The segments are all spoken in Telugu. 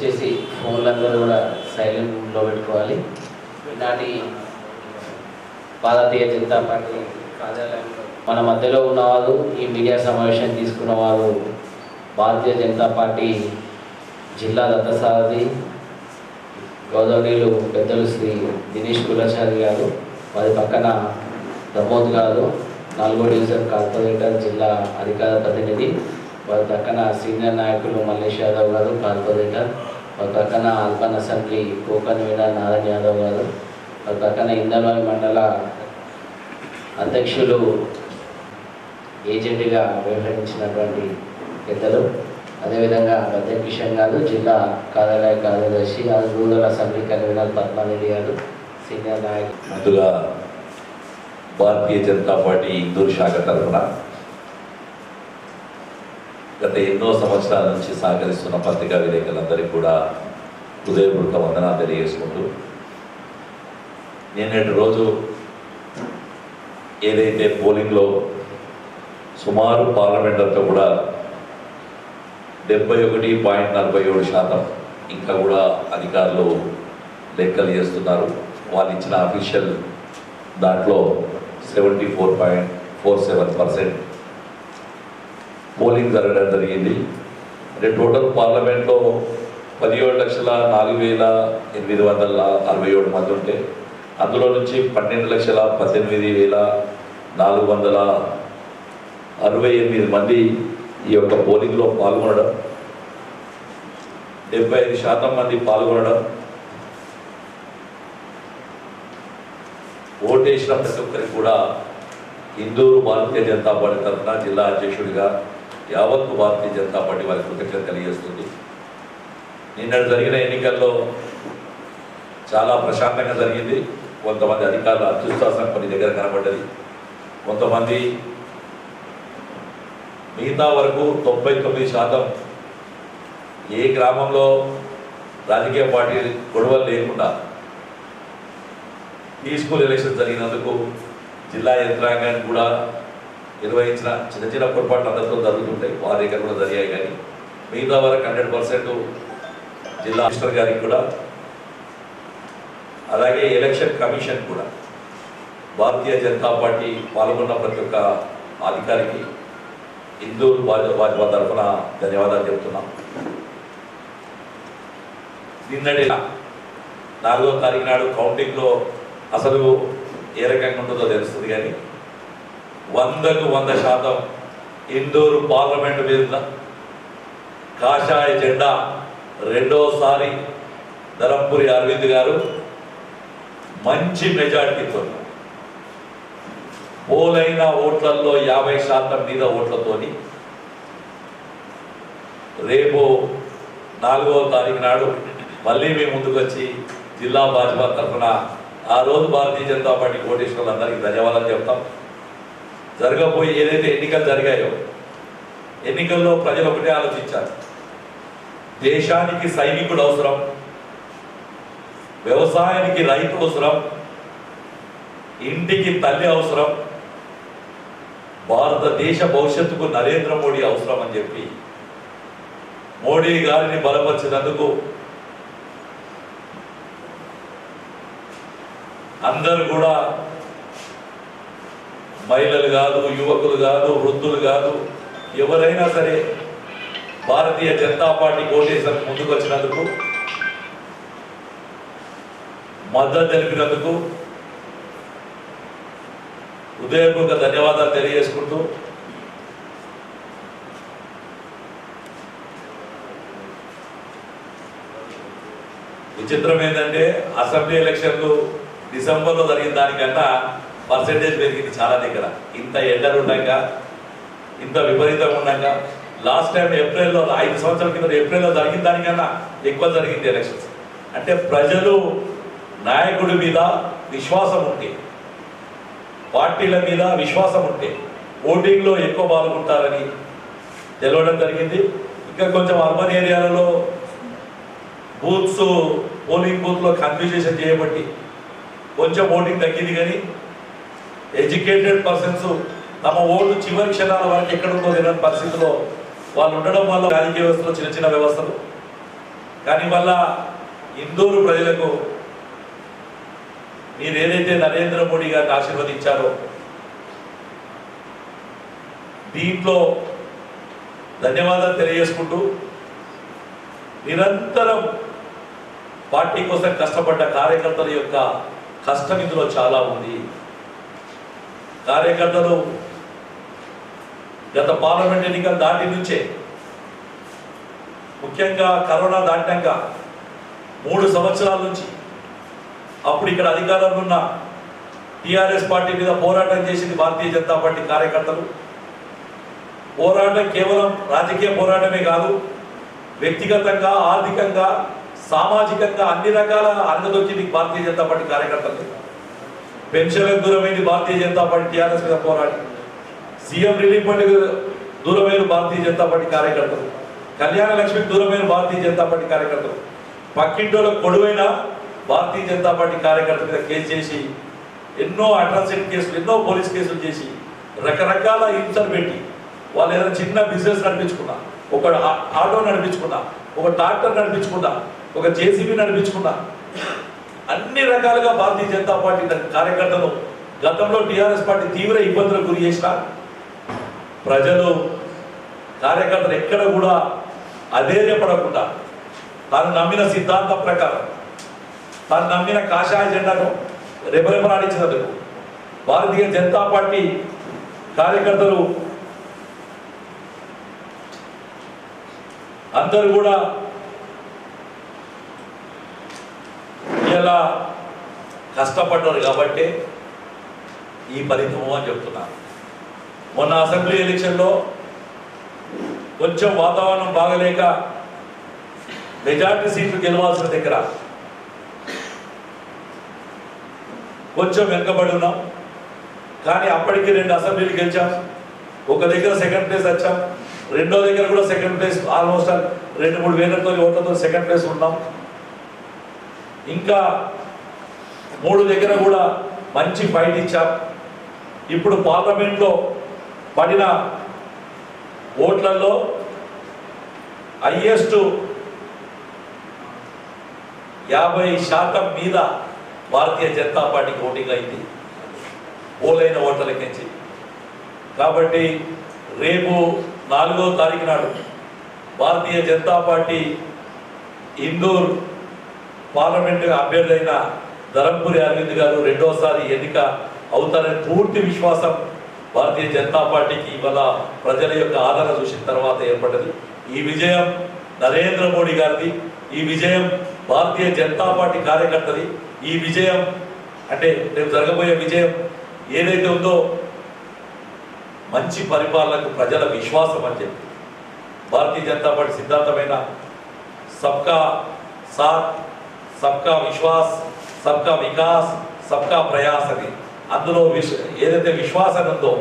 దయచేసి ఫోన్లందరూ కూడా సైలెంట్లో పెట్టుకోవాలి. నాటి భారతీయ జనతా పార్టీ కార్యాలయంలో మన మధ్యలో ఉన్నవారు ఈ మీడియా సమావేశం తీసుకున్న వారు భారతీయ జనతా పార్టీ జిల్లా దత్తసారథి గౌరవనీయులు పెద్దలు శ్రీ దినేష్ కులాచారి గారు వారి పక్కన ప్రమోద్ గారు నాలుగో డివిజన్ కార్పొరేటర్ జిల్లా అధికార ప్రతినిధి వారి పక్కన సీనియర్ నాయకులు మల్లేష్ యాదవ్ గారు కార్పొరేటర్ ఒక పక్కన అల్బన్ assembly co convener Narayana Yadav గారు ఒక పక్కన ఇందల్వాయి మండల అధ్యక్షులు ఏజెంట్గా వ్యవహరించినటువంటి పెద్దలు. అదేవిధంగా గద్దె కిషన్ గారు జిల్లా కార్యాలయ కార్యదర్శి రూరల్ అసెంబ్లీ కన్వీనర్ పద్మారెడ్డి గారు సీనియర్ నాయకులు. ముందుగా భారతీయ జనతా పార్టీ ఇందూరు శాఖ తరఫున గత ఎన్నో సంవత్సరాల నుంచి సహకరిస్తున్న పత్రికా విలేకరులందరికీ కూడా హృదయపూర్వక వందనాలు తెలియజేసుకుంటూ నిన్నటి రోజు ఏదైతే పోలింగ్లో సుమారు పార్లమెంటర్తో అంతా కూడా డెబ్బై ఒకటి పాయింట్ నలభై ఏడు శాతం ఇంకా కూడా అధికారులు లెక్కలు చేస్తున్నారు. వాళ్ళు ఇచ్చిన అఫీషియల్ దాంట్లో seventy four point four seven percent polling జరగడం జరిగింది. అంటే టోటల్ పార్లమెంట్లో పదిహేడు లక్షల నాలుగు వేల ఎనిమిది వందల అరవై ఏడు మంది ఉంటే అందులో నుంచి పన్నెండు లక్షల పద్దెనిమిది వేల నాలుగు వందల అరవై ఎనిమిది మంది ఈ యొక్క పోలింగ్లో పాల్గొనడం డెబ్బై ఐదు శాతం మంది పాల్గొనడం ఓటేసిన ప్రతి ఒక్కరికి కూడా ఇందూరు భారతీయ జనతా పార్టీ తరఫున జిల్లా అధ్యక్షుడిగా యావత్తు భారతీయ జనతా పార్టీ వారి కృతజ్ఞత తెలియజేస్తుంది. నిన్న జరిగిన ఎన్నికల్లో చాలా ప్రశాంతంగా జరిగింది. కొంతమంది అధికారుల అత్యుత్సాహం కొన్ని దగ్గర కనబడ్డది. కొంతమంది మిగతా వరకు తొంభై తొమ్మిది శాతం ఏ గ్రామంలో రాజకీయ పార్టీ గొడవలు లేకుండా పీస్ఫుల్ ఎలక్షన్ జరిగినందుకు జిల్లా యంత్రాంగానికి కూడా నిర్వహించిన చిన్న చిన్న పొరపాట్లు అందరితో జరుగుతుంటాయి. వారి దగ్గర కూడా జరిగాయి కానీ మిగతా వరకు హండ్రెడ్ పర్సెంట్ జిల్లా మినిస్టర్ గారికి కూడా అలాగే ఎలక్షన్ కమిషన్ కూడా. భారతీయ జనతా పార్టీ పాల్గొన్న ప్రతి ఒక్క అధికారికి హిందూలు వారి వారి తరఫున ధన్యవాదాలు చెప్తున్నాం. నిన్నటి నాలుగో తారీఖు నాడు కౌంటింగ్లో అసలు ఏ రకంగా ఉంటుందో తెలుస్తుంది కానీ వందకు వంద శాతం ఇందూరు పార్లమెంటు మీద కాషాయ జెండా రెండోసారి ధరంపురి అరవింద్ గారు మంచి మెజార్టీతో పోలైన ఓట్లలో యాభై శాతం మీద ఓట్లతోని రేపు నాలుగవ తారీఖు నాడు మళ్ళీ మేము ముందుకొచ్చి జిల్లా భాజపా తరఫున ఆ రోజు భారతీయ జనతా పార్టీ కోటేశ్వరులందరికీ ధన్యవాదాలు చెప్తాం. జరగబోయి ఏదైతే ఎన్నికలు జరిగాయో ఎన్నికల్లో ప్రజలు ఒకటే ఆలోచించారు దేశానికి సైనికుడు అవసరం వ్యవసాయానికి రైతు అవసరం ఇంటికి తల్లి అవసరం భారతదేశ భవిష్యత్తుకు నరేంద్ర మోడీ అవసరం అని చెప్పి మోడీ గారిని బలపరిచినందుకు అందరూ కూడా మహిళలు కాదు యువకులు కాదు వృద్ధులు కాదు ఎవరైనా సరే భారతీయ జనతా పార్టీ కోటేశ్వరం ముందుకు వచ్చినందుకు మద్దతు తెలిపినందుకు హృదయపూర్వక ధన్యవాదాలు తెలియజేసుకుంటూ విచిత్రం ఏంటంటే అసెంబ్లీ ఎలక్షన్లు డిసెంబర్లో జరిగిన దానికన్నా పర్సెంటేజ్ పెరిగింది చాలా దగ్గర. ఇంత ఎండలు ఉండగా ఇంత విపరీతం ఉండగా లాస్ట్ టైం ఏప్రిల్లో ఐదు సంవత్సరాల కింద ఏప్రిల్లో జరిగిన దానికన్నా ఎక్కువ జరిగింది ఎలక్షన్స్. అంటే ప్రజలు నాయకుడి మీద విశ్వాసం ఉంటే పార్టీల మీద విశ్వాసం ఉంటే ఓటింగ్లో ఎక్కువ పాల్గొంటారని తెలవడం జరిగింది. ఇంకా కొంచెం అర్బన్ ఏరియాలలో బూత్స్ పోలింగ్ బూత్లో కన్ఫ్యూజేషన్ చేయబట్టి కొంచెం ఓటింగ్ తగ్గింది కానీ ఎడ్యుకేటెడ్ పర్సన్స్ తమ ఓటు చివరి క్షణాల వరకు ఎక్కడ ఉందో తెలియని పరిస్థితిలో వాళ్ళు ఉండడం వల్ల రాజకీయ వ్యవస్థలో చిన్న చిన్న వ్యవస్థలు. కానీ వల్ల ఇందూరు ప్రజలకు మీరు ఏదైతే నరేంద్ర మోడీ గారిని ఆశీర్వదించారో దీంట్లో ధన్యవాదాలు తెలియజేసుకుంటూ నిరంతరం పార్టీ కోసం కష్టపడ్డ కార్యకర్తల యొక్క కష్టం ఇందులో చాలా ఉంది. కార్యకర్తలు గత పార్లమెంట్ ఎన్నికల దాటి నుంచే ముఖ్యంగా కరోనా దాటాక మూడు సంవత్సరాల నుంచి అప్పుడు ఇక్కడ అధికారంలో ఉన్న టిఆర్ఎస్ పార్టీ మీద పోరాటం చేసింది భారతీయ జనతా పార్టీ కార్యకర్తలు. పోరాటం కేవలం రాజకీయ పోరాటమే కాదు వ్యక్తిగతంగా ఆర్థికంగా సామాజికంగా అన్ని రకాల అంగదొచ్చింది భారతీయ జనతా పార్టీ కార్యకర్తలు. పెన్షన్లకు దూరమైంది భారతీయ జనతా పార్టీ టీఆర్ఎస్ మీద పోరాటం సీఎం రిలీఫ్ ఫండ్కి దూరమైన భారతీయ జనతా పార్టీ కార్యకర్తలు. కళ్యాణ లక్ష్మికి దూరమైన భారతీయ జనతా పార్టీ కార్యకర్తలు. పక్కింటోళ్ళకు కొడువైన భారతీయ జనతా పార్టీ కార్యకర్తల మీద కేసు చేసి ఎన్నో అట్రాసిటీ కేసులు ఎన్నో పోలీస్ కేసులు చేసి రకరకాల హింసలు పెట్టి వాళ్ళు ఏదైనా చిన్న బిజినెస్ నడిపించుకున్నా ఒక ఆటో నడిపించుకున్నా ఒక ట్రాక్టర్ నడిపించుకున్నా ఒక జేసీబీ నడిపించుకున్నా అన్ని రకాలుగా భారతీయ జనతా పార్టీ కార్యకర్తలు గతంలో టీఆర్ఎస్ పార్టీ తీవ్ర ఇబ్బందులకు గురి చేసిన ప్రజలు కార్యకర్తలు ఎక్కడ కూడా అధైర్యపడకుండా తాను నమ్మిన సిద్ధాంతం ప్రకారం తాను నమ్మిన కాషాయ జెండాను రెపరెపలాడించినందుకు భారతీయ జనతా పార్టీ కార్యకర్తలు అందరూ కూడా ఇలా కష్టపడ్డారు కాబట్టి ఈ ఫలితము అని చెప్తున్నారు మొన్న అసెంబ్లీ ఎలక్షన్లో కొంచెం వాతావరణం బాగలేక మెజార్టీ సీట్లు గెలవాల్సిన దగ్గర కొంచెం వెనుకబడి ఉన్నాం. కానీ అప్పటికి రెండు అసెంబ్లీలు గెలిచాం. ఒక దగ్గర సెకండ్ ప్లేస్ వచ్చాం. రెండో దగ్గర కూడా సెకండ్ ప్లేస్ ఆల్మోస్ట్ రెండు మూడు వేలతో ఓట్లతో సెకండ్ ప్లేస్ ఉన్నాం. ఇంకా మూడు దగ్గర కూడా మంచి ఫైట్ ఇచ్చాం ఇప్పుడు పార్లమెంట్లో పడిన ఓట్లలో హయ్యెస్ట్ యాభై శాతం మీద భారతీయ జనతా పార్టీకి ఓటింగ్ అయింది. పోలైన ఓట్లకించి కాబట్టి రేపు నాలుగో తారీఖు నాడు భారతీయ జనతా పార్టీ ఇందూర్ పార్లమెంటుగా అభ్యర్థి అయిన ధరంపురి అరవింద్ గారు రెండోసారి ఎన్నిక అవుతారని పూర్తి విశ్వాసం భారతీయ జనతా పార్టీకి ఇవాళ ప్రజల యొక్క ఆదరణ చూసిన తర్వాత ఏర్పడ్డది. ఈ విజయం నరేంద్ర మోడీ గారిది. ఈ విజయం భారతీయ జనతా పార్టీ కార్యకర్తది. ఈ విజయం అంటే రేపు జరగబోయే విజయం ఏదైతే ఉందో మంచి పరిపాలనకు ప్రజల విశ్వాసం అని చెప్పి భారతీయ జనతా పార్టీ సిద్ధాంతమైన సబ్కా సాత్ సబ్కా విశ్వాస్ సబ్కా వికాస్ సబ్కా ప్రయాస్ అని. అందులో విశ్ ఏదైతే విశ్వాసం ఉందో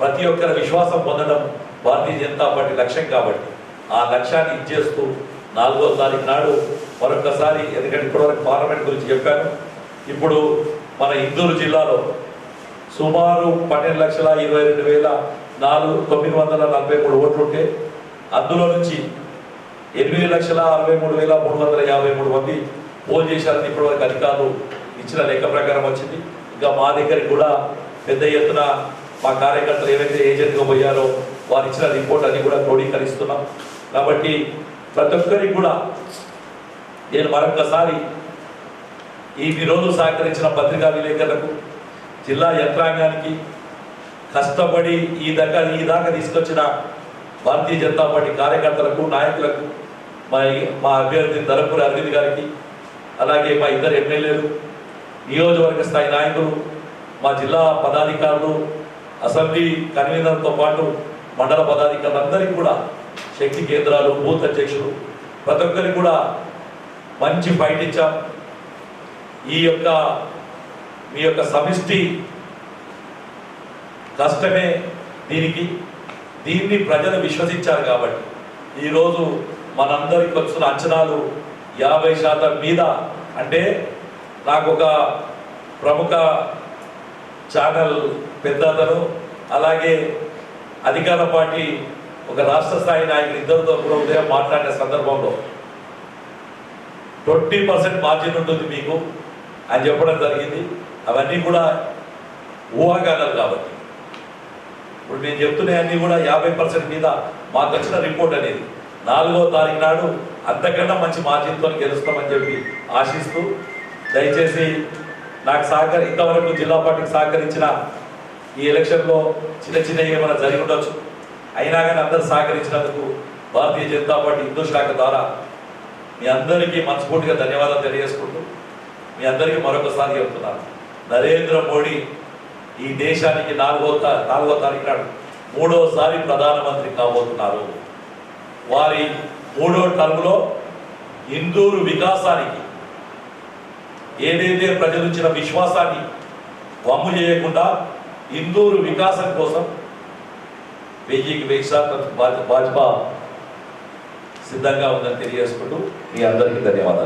ప్రతి ఒక్కరి విశ్వాసం పొందడం భారతీయ జనతా పార్టీ లక్ష్యం కాబట్టి. ఆ లక్ష్యాన్ని ఇచ్చేస్తూ నాలుగో తారీఖు నాడు మరొకసారి ఎందుకంటే ఇప్పటివరకు పార్లమెంట్ గురించి చెప్పాను. ఇప్పుడు మన ఇందూరు జిల్లాలో సుమారు పన్నెండు లక్షల ఇరవై రెండు వేల నాలుగు తొమ్మిది వందల నలభై మూడు ఓట్లు ఉంటే అందులో నుంచి ఎనిమిది లక్షల అరవై మూడు వేల మూడు వందల యాభై మూడు మంది పోల్ చేశారని ఇప్పటివరకు అధికారులు ఇచ్చిన లెక్క ప్రకారం వచ్చింది. ఇంకా మా దగ్గరికి కూడా పెద్ద ఎత్తున మా కార్యకర్తలు ఏవైతే ఏజెంట్గా పోయారో వారు ఇచ్చిన రిపోర్ట్ అన్ని కూడా క్రోడీకరిస్తున్నాం. కాబట్టి ప్రతి ఒక్కరికి కూడా నేను మరొకసారి ఈ రోజు సహకరించిన పత్రికా విలేకరులకు జిల్లా యంత్రాంగానికి కష్టపడి ఈ దాకా ఈ దాకా తీసుకొచ్చిన భారతీయ జనతా పార్టీ కార్యకర్తలకు నాయకులకు మా మా అభ్యర్థి ధరపూరి అరవింద్ గారికి అలాగే మా ఇద్దరు ఎమ్మెల్యేలు నియోజకవర్గ స్థాయి నాయకులు మా జిల్లా పదాధికారులు అసెంబ్లీ కన్వీనర్తో పాటు మండల పదాధికారులు అందరికీ కూడా శక్తి కేంద్రాలు బూత్ అధ్యక్షులు ప్రతి ఒక్కరికి కూడా మంచి ఫైట్ ఇచ్చాం. ఈ యొక్క మీ యొక్క సమిష్టి కష్టమే దీనికి. దీన్ని ప్రజలు విశ్వసించారు కాబట్టి ఈరోజు మనందరికి వచ్చిన అంచనాలు యాభై శాతం మీద అంటే నాకు ఒక ప్రముఖ ఛానల్ పెద్దతను అలాగే అధికార పార్టీ ఒక రాష్ట్ర స్థాయి నాయకులు ఇద్దరితో కూడా ఉదయం మాట్లాడిన సందర్భంలో ట్వంటీ పర్సెంట్ మార్జిన్ ఉంటుంది మీకు అని చెప్పడం జరిగింది. అవన్నీ కూడా ఊహాగానాలు కాబట్టి. ఇప్పుడు నేను చెప్తున్నాయన్నీ కూడా యాభై పర్సెంట్ మీద మాకు వచ్చిన రిపోర్ట్ అనేది నాలుగో తారీఖు నాడు అంతకన్నా మంచి మార్జిన్తో గెలుస్తామని చెప్పి ఆశిస్తూ దయచేసి నాకు సహకరి ఇంతవరకు జిల్లా పార్టీకి సహకరించిన ఈ ఎలక్షన్లో చిన్న చిన్న ఏమైనా జరిగి ఉండొచ్చు. అయినా కానీ అందరూ సహకరించినందుకు భారతీయ జనతా పార్టీ హిందూ శాఖ ద్వారా మీ అందరికీ మనస్ఫూర్తిగా ధన్యవాదాలు తెలియజేసుకుంటూ మీ అందరికీ మరొకసారి చెప్తున్నాను. నరేంద్ర మోడీ ఈ దేశానికి నాలుగో నాలుగో తారీఖు నాడు మూడోసారి ప్రధానమంత్రి కాబోతున్నారు. వారి మూడో టర్మ్లో ఇందూరు వికాసానికి ఏదైతే ప్రజలు ఇచ్చిన విశ్వాసాన్ని వమ్ము చేయకుండా ఇందూరు వికాసం కోసం వెయ్యికి వెయ్యి శాతం భాజపా సిద్ధంగా ఉందని తెలియజేసుకుంటూ మీ అందరికీ ధన్యవాదాలు.